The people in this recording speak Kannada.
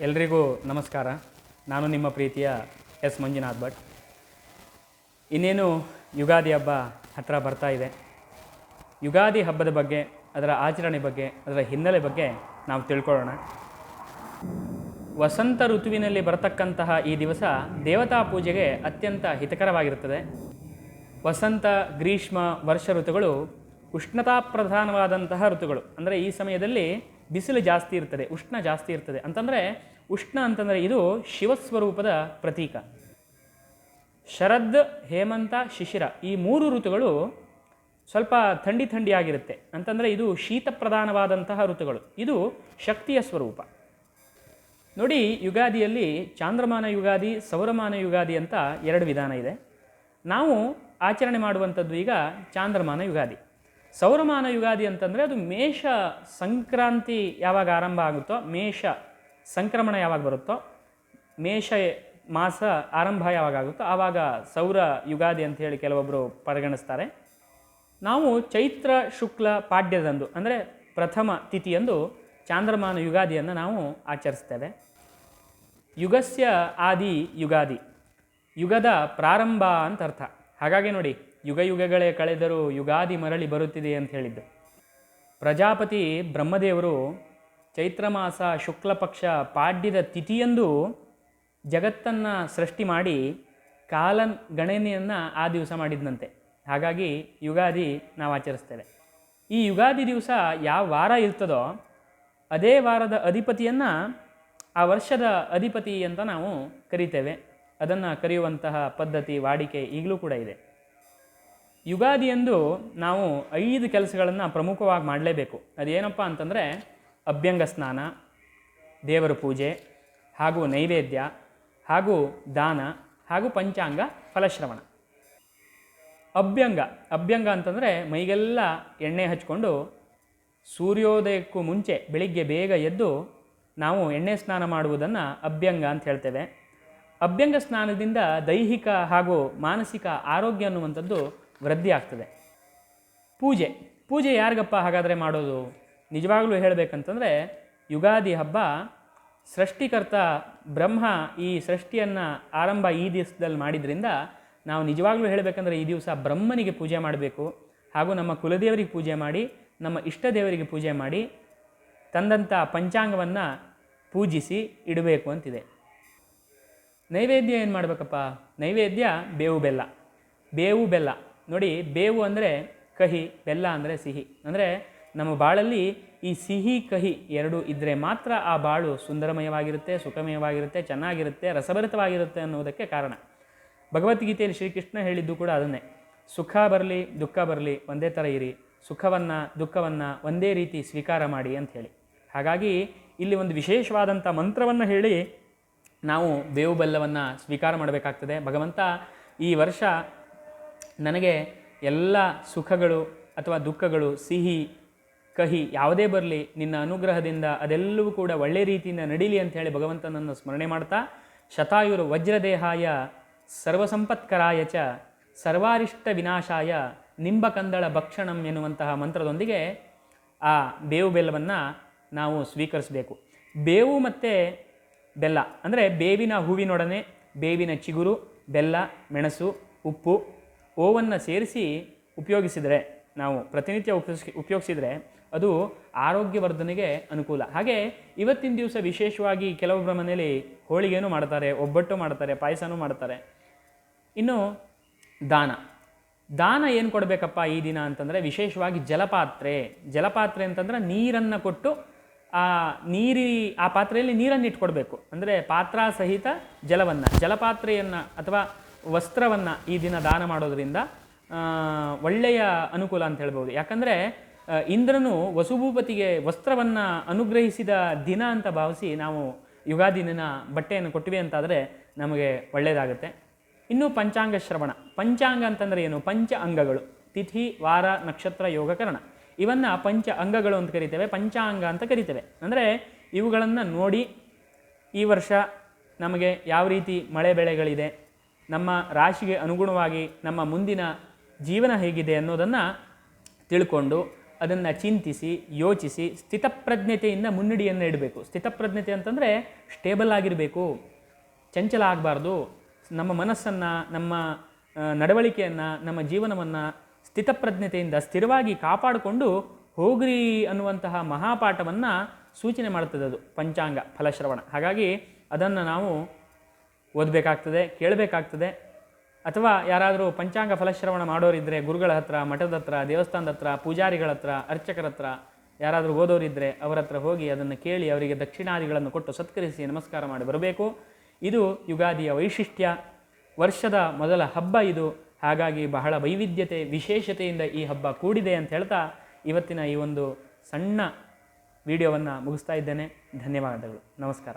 ಎಲ್ರಿಗೂ ನಮಸ್ಕಾರ. ನಾನು ನಿಮ್ಮ ಪ್ರೀತಿಯ ಎಸ್ ಮಂಜುನಾಥ್ ಭಟ್. ಇನ್ನೇನು ಯುಗಾದಿ ಹಬ್ಬ ಹತ್ತಿರ ಬರ್ತಾ ಇದೆ. ಯುಗಾದಿ ಹಬ್ಬದ ಬಗ್ಗೆ, ಅದರ ಆಚರಣೆ ಬಗ್ಗೆ, ಅದರ ಹಿನ್ನೆಲೆ ಬಗ್ಗೆ ನಾವು ತಿಳ್ಕೊಳ್ಳೋಣ. ವಸಂತ ಋತುವಿನಲ್ಲಿ ಬರತಕ್ಕಂತಹ ಈ ದಿವಸ ದೇವತಾ ಪೂಜೆಗೆ ಅತ್ಯಂತ ಹಿತಕರವಾಗಿರುತ್ತದೆ. ವಸಂತ, ಗ್ರೀಷ್ಮ, ವರ್ಷ ಋತುಗಳು ಉಷ್ಣತಾ ಪ್ರಧಾನವಾದಂತಹ ಋತುಗಳು. ಅಂದರೆ ಈ ಸಮಯದಲ್ಲಿ ಬಿಸಿಲು ಜಾಸ್ತಿ ಇರ್ತದೆ, ಉಷ್ಣ ಜಾಸ್ತಿ ಇರ್ತದೆ ಅಂತಂದರೆ, ಉಷ್ಣ ಅಂತಂದರೆ ಇದು ಶಿವಸ್ವರೂಪದ ಪ್ರತೀಕ. ಶರದ್, ಹೇಮಂತ, ಶಿಶಿರ ಈ ಮೂರು ಋತುಗಳು ಸ್ವಲ್ಪ ಥಂಡಿ ಥಂಡಿಯಾಗಿರುತ್ತೆ ಅಂತಂದರೆ ಇದು ಶೀತ ಪ್ರಧಾನವಾದಂತಹ ಋತುಗಳು. ಇದು ಶಕ್ತಿಯ ಸ್ವರೂಪ. ನೋಡಿ, ಯುಗಾದಿಯಲ್ಲಿ ಚಾಂದ್ರಮಾನ ಯುಗಾದಿ, ಸೌರಮಾನ ಯುಗಾದಿ ಅಂತ ಎರಡು ವಿಧಾನ ಇದೆ. ನಾವು ಆಚರಣೆ ಮಾಡುವಂಥದ್ದು ಈಗ ಚಾಂದ್ರಮಾನ ಯುಗಾದಿ. ಸೌರಮಾನ ಯುಗಾದಿ ಅಂತಂದರೆ ಅದು ಮೇಷ ಸಂಕ್ರಾಂತಿ ಯಾವಾಗ ಆರಂಭ ಆಗುತ್ತೋ, ಮೇಷ ಸಂಕ್ರಮಣ ಯಾವಾಗ ಬರುತ್ತೋ, ಮೇಷ ಮಾಸ ಆರಂಭ ಯಾವಾಗ ಆಗುತ್ತೋ, ಆವಾಗ ಸೌರ ಯುಗಾದಿ ಅಂತ ಹೇಳಿ ಕೆಲವೊಬ್ಬರು ಪರಿಗಣಿಸ್ತಾರೆ. ನಾವು ಚೈತ್ರ ಶುಕ್ಲ ಪಾಡ್ಯದಂದು, ಅಂದರೆ ಪ್ರಥಮ ತಿಥಿಯಂದು ಚಾಂದ್ರಮಾನ ಯುಗಾದಿಯನ್ನು ನಾವು ಆಚರಿಸ್ತೇವೆ. ಯುಗಸ್ಯ ಆದಿ ಯುಗಾದಿ, ಯುಗದ ಪ್ರಾರಂಭ ಅಂತ ಅರ್ಥ. ಹಾಗಾಗಿ ನೋಡಿ ಯುಗ ಯುಗಗಳೇ ಕಳೆದರೂ ಯುಗಾದಿ ಮರಳಿ ಬರುತ್ತಿದೆ ಅಂತ ಹೇಳಿದ್ದು. ಪ್ರಜಾಪತಿ ಬ್ರಹ್ಮದೇವರು ಚೈತ್ರ ಮಾಸ ಶುಕ್ಲ ಪಕ್ಷ ಪಾಡ್ಯದ ತಿಥಿಯಂದು ಜಗತ್ತನ್ನು ಸೃಷ್ಟಿ ಮಾಡಿ ಕಾಲನ್ ಗಣನೆಯನ್ನು ಆ ದಿವಸ ಮಾಡಿದ್ನಂತೆ. ಹಾಗಾಗಿ ಯುಗಾದಿ ನಾವು ಆಚರಿಸ್ತೇವೆ. ಈ ಯುಗಾದಿ ದಿವಸ ಯಾವ ವಾರ ಇರ್ತದೋ ಅದೇ ವಾರದ ಅಧಿಪತಿಯನ್ನು ಆ ವರ್ಷದ ಅಧಿಪತಿ ಅಂತ ನಾವು ಕರಿತೇವೆ. ಅದನ್ನು ಕರೆಯುವಂತಹ ಪದ್ಧತಿ, ವಾಡಿಕೆ ಈಗಲೂ ಕೂಡ ಇದೆ. ಯುಗಾದಿಯಂದು ನಾವು ಐದು ಕೆಲಸಗಳನ್ನು ಪ್ರಮುಖವಾಗಿ ಮಾಡಲೇಬೇಕು. ಅದೇನಪ್ಪ ಅಂತಂದರೆ ಅಭ್ಯಂಗ ಸ್ನಾನ, ದೇವರ ಪೂಜೆ, ಹಾಗೂ ನೈವೇದ್ಯ, ಹಾಗೂ ದಾನ, ಹಾಗೂ ಪಂಚಾಂಗ ಫಲಶ್ರವಣ. ಅಭ್ಯಂಗ ಅಭ್ಯಂಗ ಅಂತಂದರೆ ಮೈಗೆಲ್ಲ ಎಣ್ಣೆ ಹಚ್ಕೊಂಡು ಸೂರ್ಯೋದಯಕ್ಕೂ ಮುಂಚೆ ಬೆಳಿಗ್ಗೆ ಬೇಗ ಎದ್ದು ನಾವು ಎಣ್ಣೆ ಸ್ನಾನ ಮಾಡುವುದನ್ನು ಅಭ್ಯಂಗ ಅಂತ ಹೇಳ್ತೇವೆ. ಅಭ್ಯಂಗ ಸ್ನಾನದಿಂದ ದೈಹಿಕ ಹಾಗೂ ಮಾನಸಿಕ ಆರೋಗ್ಯ ಅನ್ನುವಂಥದ್ದು ವೃದ್ಧಿ ಆಗ್ತದೆ. ಪೂಜೆ ಪೂಜೆ ಯಾರಿಗಪ್ಪ ಹಾಗಾದರೆ ಮಾಡೋದು? ನಿಜವಾಗಲೂ ಹೇಳಬೇಕಂತಂದರೆ, ಯುಗಾದಿ ಹಬ್ಬ ಸೃಷ್ಟಿಕರ್ತ ಬ್ರಹ್ಮ ಈ ಸೃಷ್ಟಿಯನ್ನು ಆರಂಭ ಈ ದಿವಸದಲ್ಲಿ ಮಾಡಿದ್ರಿಂದ ನಾವು ನಿಜವಾಗ್ಲೂ ಹೇಳಬೇಕಂದ್ರೆ ಈ ದಿವಸ ಬ್ರಹ್ಮನಿಗೆ ಪೂಜೆ ಮಾಡಬೇಕು, ಹಾಗೂ ನಮ್ಮ ಕುಲದೇವರಿಗೆ ಪೂಜೆ ಮಾಡಿ, ನಮ್ಮ ಇಷ್ಟ ದೇವರಿಗೆ ಪೂಜೆ ಮಾಡಿ ತಂದಂಥ ಪಂಚಾಂಗವನ್ನು ಪೂಜಿಸಿ ಇಡಬೇಕು ಅಂತಿದೆ. ನೈವೇದ್ಯ ಏನು ಮಾಡಬೇಕಪ್ಪ? ನೈವೇದ್ಯ ಬೇವು ಬೆಲ್ಲ ಬೇವು ಬೆಲ್ಲ. ನೋಡಿ ಬೇವು ಅಂದರೆ ಕಹಿ, ಬೆಲ್ಲ ಅಂದರೆ ಸಿಹಿ. ಅಂದರೆ ನಮ್ಮ ಬಾಳಲ್ಲಿ ಈ ಸಿಹಿ, ಕಹಿ ಎರಡು ಇದ್ದರೆ ಮಾತ್ರ ಆ ಬಾಳು ಸುಂದರಮಯವಾಗಿರುತ್ತೆ, ಸುಖಮಯವಾಗಿರುತ್ತೆ, ಚೆನ್ನಾಗಿರುತ್ತೆ, ರಸಭರಿತವಾಗಿರುತ್ತೆ ಅನ್ನೋದಕ್ಕೆ ಕಾರಣ. ಭಗವದ್ಗೀತೆಯಲ್ಲಿ ಶ್ರೀಕೃಷ್ಣ ಹೇಳಿದ್ದು ಕೂಡ ಅದನ್ನೇ. ಸುಖ ಬರಲಿ, ದುಃಖ ಬರಲಿ, ಒಂದೇ ಥರ ಇರಿ. ಸುಖವನ್ನು, ದುಃಖವನ್ನು ಒಂದೇ ರೀತಿ ಸ್ವೀಕಾರ ಮಾಡಿ ಅಂತ ಹೇಳಿ. ಹಾಗಾಗಿ ಇಲ್ಲಿ ಒಂದು ವಿಶೇಷವಾದಂಥ ಮಂತ್ರವನ್ನು ಹೇಳಿ ನಾವು ಬೇವು, ಬೆಲ್ಲವನ್ನು ಸ್ವೀಕಾರ ಮಾಡಬೇಕಾಗ್ತದೆ. ಭಗವಂತ ಈ ವರ್ಷ ನನಗೆ ಎಲ್ಲ ಸುಖಗಳು ಅಥವಾ ದುಃಖಗಳು, ಸಿಹಿ, ಕಹಿ ಯಾವುದೇ ಬರಲಿ, ನಿನ್ನ ಅನುಗ್ರಹದಿಂದ ಅದೆಲ್ಲವೂ ಕೂಡ ಒಳ್ಳೆ ರೀತಿಯಿಂದ ನಡೀಲಿ ಅಂತ ಹೇಳಿ ಭಗವಂತನನ್ನು ಸ್ಮರಣೆ ಮಾಡ್ತಾ, ಶತಾಯುರು ವಜ್ರದೇಹಾಯ ಸರ್ವಸಂಪತ್ಕರಾಯ ಚ ಸರ್ವಾರಿಷ್ಟ ವಿನಾಶಾಯ ನಿಂಬಕಂದಳ ಭಕ್ಷಣಂ ಎನ್ನುವಂತಹ ಮಂತ್ರದೊಂದಿಗೆ ಆ ಬೇವು ಬೆಲ್ಲವನ್ನು ನಾವು ಸ್ವೀಕರಿಸಬೇಕು. ಬೇವು ಮತ್ತು ಬೆಲ್ಲ, ಅಂದರೆ ಬೇವಿನ ಹೂವಿನೊಡನೆ ಬೇವಿನ ಚಿಗುರು, ಬೆಲ್ಲ, ಮೆಣಸು, ಉಪ್ಪು ಓವನ್ನು ಸೇರಿಸಿ ಉಪಯೋಗಿಸಿದರೆ, ನಾವು ಪ್ರತಿನಿತ್ಯ ಉಪಯೋಗಿಸಿ, ಉಪಯೋಗಿಸಿದರೆ ಅದು ಆರೋಗ್ಯವರ್ಧನೆಗೆ ಅನುಕೂಲ. ಹಾಗೆ ಇವತ್ತಿನ ದಿವಸ ವಿಶೇಷವಾಗಿ ಕೆಲವೊಬ್ಬರ ಮನೇಲಿ ಹೋಳಿಗೆನೂ ಮಾಡ್ತಾರೆ, ಒಬ್ಬಟ್ಟು ಮಾಡ್ತಾರೆ, ಪಾಯಸನೂ ಮಾಡ್ತಾರೆ. ಇನ್ನು ದಾನ. ದಾನ ಏನು ಕೊಡಬೇಕಪ್ಪ ಈ ದಿನ ಅಂತಂದರೆ ವಿಶೇಷವಾಗಿ ಜಲಪಾತ್ರೆ. ಜಲಪಾತ್ರೆ ಅಂತಂದರೆ ನೀರನ್ನು ಕೊಟ್ಟು ಆ ನೀರಿ, ಆ ಪಾತ್ರೆಯಲ್ಲಿ ನೀರನ್ನು ಇಟ್ಕೊಡ್ಬೇಕು ಅಂದರೆ ಪಾತ್ರ ಸಹಿತ ಜಲವನ್ನು, ಜಲಪಾತ್ರೆಯನ್ನು ಅಥವಾ ವಸ್ತ್ರವನ್ನು ಈ ದಿನ ದಾನ ಮಾಡೋದರಿಂದ ಒಳ್ಳೆಯ ಅನುಕೂಲ ಅಂತ ಹೇಳ್ಬೋದು. ಯಾಕಂದರೆ ಇಂದ್ರನು ವಸುಭೂಪತಿಗೆ ವಸ್ತ್ರವನ್ನು ಅನುಗ್ರಹಿಸಿದ ದಿನ ಅಂತ ಭಾವಿಸಿ ನಾವು ಯುಗಾದಿ ದಿನ ಬಟ್ಟೆಯನ್ನು ಕೊಟ್ಟಿವೆ ಅಂತಾದರೆ ನಮಗೆ ಒಳ್ಳೆಯದಾಗುತ್ತೆ. ಇನ್ನು ಪಂಚಾಂಗ ಶ್ರವಣ. ಪಂಚಾಂಗ ಅಂತಂದರೆ ಏನು? ಪಂಚ ಅಂಗಗಳು. ತಿಥಿ, ವಾರ, ನಕ್ಷತ್ರ ಯೋಗಕರಣ ಇವನ್ನು ಪಂಚ ಅಂಗಗಳು ಅಂತ ಕರಿತೇವೆ. ಪಂಚಾಂಗ ಅಂತ ಕರಿತೇವೆ. ಅಂದರೆ ಇವುಗಳನ್ನು ನೋಡಿ ಈ ವರ್ಷ ನಮಗೆ ಯಾವ ರೀತಿ ಮಳೆ ಬೆಳೆಗಳಿದೆ ನಮ್ಮ ರಾಶಿಗೆ ಅನುಗುಣವಾಗಿ ನಮ್ಮ ಮುಂದಿನ ಜೀವನ ಹೇಗಿದೆ ಅನ್ನೋದನ್ನು ತಿಳ್ಕೊಂಡು ಅದನ್ನು ಚಿಂತಿಸಿ, ಯೋಚಿಸಿ, ಸ್ಥಿತಪ್ರಜ್ಞತೆಯಿಂದ ಮುನ್ನುಡಿಯನ್ನು ಇಡಬೇಕು. ಸ್ಥಿತಪ್ರಜ್ಞತೆ ಅಂತಂದರೆ ಸ್ಟೇಬಲ್ ಆಗಿರಬೇಕು. ಚಂಚಲ ಆಗಬಾರ್ದು. ನಮ್ಮ ಮನಸ್ಸನ್ನು, ನಮ್ಮ ನಡವಳಿಕೆಯನ್ನು, ನಮ್ಮ ಜೀವನವನ್ನು ಸ್ಥಿತಪ್ರಜ್ಞತೆಯಿಂದ ಸ್ಥಿರವಾಗಿ ಕಾಪಾಡಿಕೊಂಡು ಹೋಗ್ರಿ ಅನ್ನುವಂತಹ ಮಹಾಪಾಠವನ್ನು ಸೂಚನೆ ಮಾಡ್ತದೆ ಅದು ಪಂಚಾಂಗ, ಫಲಶ್ರವಣ. ಹಾಗಾಗಿ ಅದನ್ನು ನಾವು ಓದಬೇಕಾಗ್ತದೆ, ಕೇಳಬೇಕಾಗ್ತದೆ. ಅಥವಾ ಯಾರಾದರೂ ಪಂಚಾಂಗ ಫಲಶ್ರವಣ ಮಾಡೋರಿದ್ದರೆ ಗುರುಗಳ ಹತ್ರ, ಮಠದ ಹತ್ರ, ದೇವಸ್ಥಾನದ ಹತ್ರ, ಪೂಜಾರಿಗಳ ಹತ್ರ, ಅರ್ಚಕರ ಹತ್ರ, ಯಾರಾದರೂ ಓದೋರಿದ್ದರೆ ಅವರ ಹತ್ರ ಹೋಗಿ ಅದನ್ನು ಕೇಳಿ ಅವರಿಗೆ ದಕ್ಷಿಣಾದಿಗಳನ್ನು ಕೊಟ್ಟು ಸತ್ಕರಿಸಿ ನಮಸ್ಕಾರ ಮಾಡಿ ಬರಬೇಕು. ಇದು ಯುಗಾದಿಯ ವೈಶಿಷ್ಟ್ಯ. ವರ್ಷದ ಮೊದಲ ಹಬ್ಬ ಇದು. ಹಾಗಾಗಿ ಬಹಳ ವೈವಿಧ್ಯತೆ, ವಿಶೇಷತೆಯಿಂದ ಈ ಹಬ್ಬ ಕೂಡಿದೆ ಅಂತ ಹೇಳ್ತಾ ಇವತ್ತಿನ ಈ ಒಂದು ಸಣ್ಣ ವಿಡಿಯೋವನ್ನು ಮುಗಿಸ್ತಾ ಇದ್ದೇನೆ. ಧನ್ಯವಾದಗಳು. ನಮಸ್ಕಾರ.